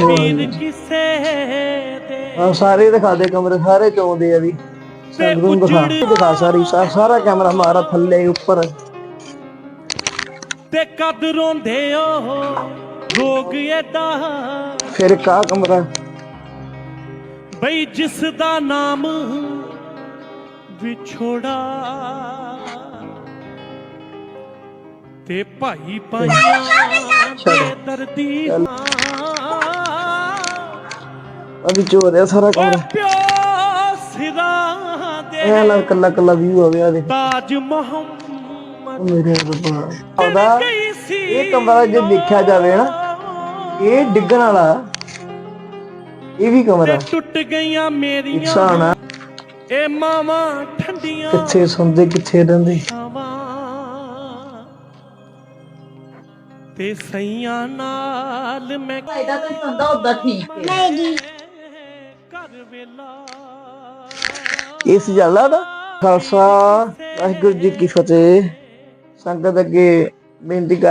ਵੀਰ ਕਿਸੇ ਦੇ। ਆ ਸਾਰੇ ਦਿਖਾ ਦੇ ਕਮਰੇ ਸਾਰੇ ਚੋਂਦੇ ਆ ਵੀ। ਸੰਗਰੂਮ ਦਿਖਾ। ਦਿਖਾ ਸਾਰੀ ਸਾਰਾ ਕੈਮਰਾ ਮਾਰਾ ਥੱਲੇ ਉੱਪਰ। ਤੇ ਕਦ ਰੋਂਦੇ ਓ? ਰੋਗ ਏਦਾ। ਫਿਰ ਕਾ ਕਮਰਾ। ਬਈ ਜਿਸ ਦਾ ਨਾਮ ਵਿਛੋੜਾ। ਤੇ ਭਾਈ ਭਾਈਆਂ ਦੇ ਦਰਦੀ ਅਭੀ ਚੋਰ ਆ ਸਾਰਾ ਓ ਕਮਰਾ ਪਿਓ ਸਿਰਾਂ ਦੇ। ਇਹ ਲੱਗ ਕੱਲਾ ਕੱਲਾ ਵੀਊ ਆ ਗਿਆ ਦੇ। ਤਾਜ ਮੁਹੰਮਦ। ਮੇਰੇ ਰੱਬਾ। ਆਉਂਦਾ ਇਹ ਕਮਰਾ ਜੇ ਦੇਖਿਆ ਜਾਵੇ ਨਾ ਇਹ ਡਿੱਗਣ ਵਾਲਾ ਇਹ ਵੀ ਕਮਰਾ। ਟੁੱਟ ਗਈਆਂ ਮੇਰੀਆਂ ਇਨਸਾਨ ਇਹ ਮਾਵਾਂ ਠੰਡੀਆਂ ਕਿੱਥੇ ਸੌਂਦੇ ਕਿੱਥੇ ਰਹਿੰਦੇ? ਤੇ ਸਈਆਂ ਨਾਲ ਮੈਂ ਇਹਦਾ ਤਾਂ ਹੁੰਦਾ ਉਦਾਂ ਠੀਕ ਹੈ। ਨਹੀਂ ਜੀ। ਇਸ ਜੱਲਾ ਦਾ ਖਾਲਸਾ ਵਾਹਿਗੁਰੂ ਜੀ ਕੀ ਫਤਿਹ ਸੰਗਤ ਅੱਗੇ ਬੇਨਤੀ ਕਰ